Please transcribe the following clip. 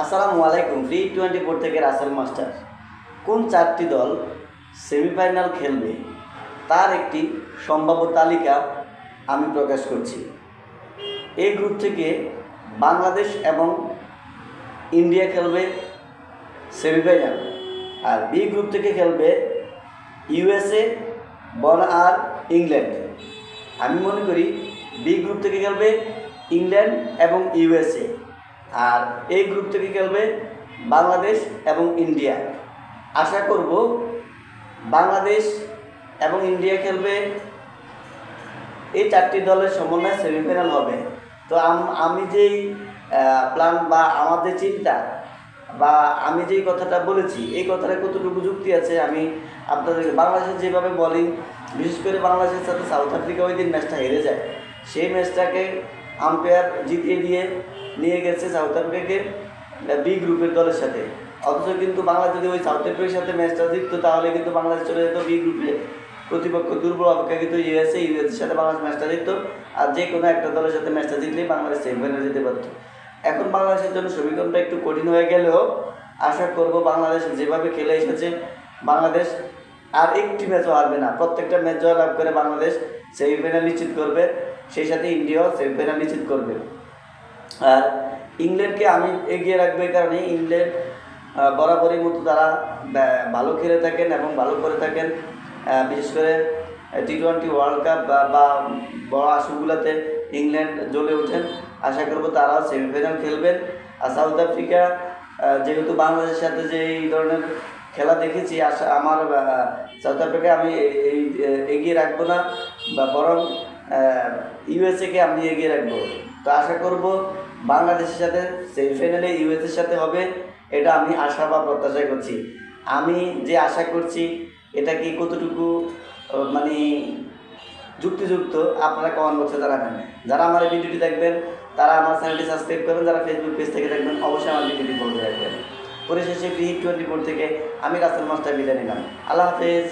আসসালামু আলাইকুম free twenty four থেকে রাসেল মাস্টার। কোন চারটি দল সেমিফাইনাল খেলবে? তার একটি সম্ভাব্য তালিকা আমি প্রকাশ করছি। এই গ্রুপ থেকে বাংলাদেশ এবং ইন্ডিয়া খেলবে সেমিফাইনাল আর বি গ্রুপ থেকে খেলবে ইউএসএ বন আর ইংল্যান্ড। আমি মনে করি বি গ্রুপ থেকে খেলবে ইংল্যান্ড এবং ইউএসএ আর এই গ্রুপ থেকে খেলবে বাংলাদেশ এবং ইন্ডিয়া। আশা করব বাংলাদেশ এবং ইন্ডিয়া খেলবে। এই চারটি দলের সমন্বয়ে সেমিফাইনাল হবে। তো আমি যেই প্ল্যান বা আমার যে চিন্তা বা আমি যেই কথাটা বলেছি, এই কথাটা কতটুকু যুক্তি আছে আমি আপনাদেরকে বাংলাদেশের যেভাবে বলিং বিশেষ করে বাংলাদেশের সাথে সাউথ আফ্রিকা ওই দিন ম্যাচটা হেরে যায়। সেই ম্যাচটাকে আম্পায়ার জিতিয়ে দিয়ে নিয়ে গেছে সাউথ আফ্রিকাকে বি গ্রুপের দলের সাথে। অথচ কিন্তু বাংলাদেশ যদি ওই সাউথ আফ্রিকার সাথে ম্যাচটা জিততো, তাহলে কিন্তু বাংলাদেশ চলে যেত বি গ্রুপে প্রতিপক্ষ দুর্বল অপেক্ষা কিন্তু ইউএসএ ইউএসের সাথে বাংলাদেশ ম্যাচটা জিততো, আর যে কোনো একটা দলের সাথে ম্যাচটা জিতলেই বাংলাদেশ সেমিফাইনালে যেতে পারতো। এখন বাংলাদেশের জন্য সমীকরণটা একটু কঠিন হয়ে গেলেও আশা করব বাংলাদেশ যেভাবে খেলে এসেছে, বাংলাদেশ আর একটি ম্যাচও হারবে না। প্রত্যেকটা ম্যাচ জয় লাভ করে বাংলাদেশ সেমিফাইনাল নিশ্চিত করবে। সেই সাথে ইন্ডিয়াও সেমিফাইনাল নিশ্চিত করবে। আর ইংল্যান্ডকে আমি এগিয়ে রাখব এই কারণে ইংল্যান্ড বরাবরই মতো তারা ভালো খেলে থাকেন এবং ভালো করে থাকেন। বিশেষ করে টি টোয়েন্টি ওয়ার্ল্ড কাপ বা বা বড় আসরগুলোতে ইংল্যান্ড জ্বলে ওঠেন। আশা করব তারাও সেমিফাইনাল খেলবেন। আর সাউথ আফ্রিকা যেহেতু বাংলাদেশের সাথে যে এই ধরনের খেলা দেখেছি, আশা আমার সাউথ আফ্রিকা আমি এই- এগিয়ে রাখব না, বা বরং ইউএসএকে আমি এগিয়ে রাখব। তো আশা করব বাংলাদেশের সাথে সেমিফাইনালে ইউএসএর সাথে হবে, এটা আমি আশা বা প্রত্যাশা করছি। আমি যে আশা করছি, এটা কি কতটুকু মানে যুক্তিযুক্ত, আপনারা কমেন্ট বক্সে জানাবেন। যারা আমার ভিডিওটি দেখবেন, তারা আমার চ্যানেলটি সাবস্ক্রাইব করবেন যারা ফেসবুক পেজ থেকে দেখবেন, অবশ্যই আমার ভিডিওটি ফলো রাখবেন। পরিশেষে ফ্রি টোয়েন্টি ফোর থেকে আমি রাসেল মাস্টার বিদায় নিলাম। আল্লাহ হাফেজ।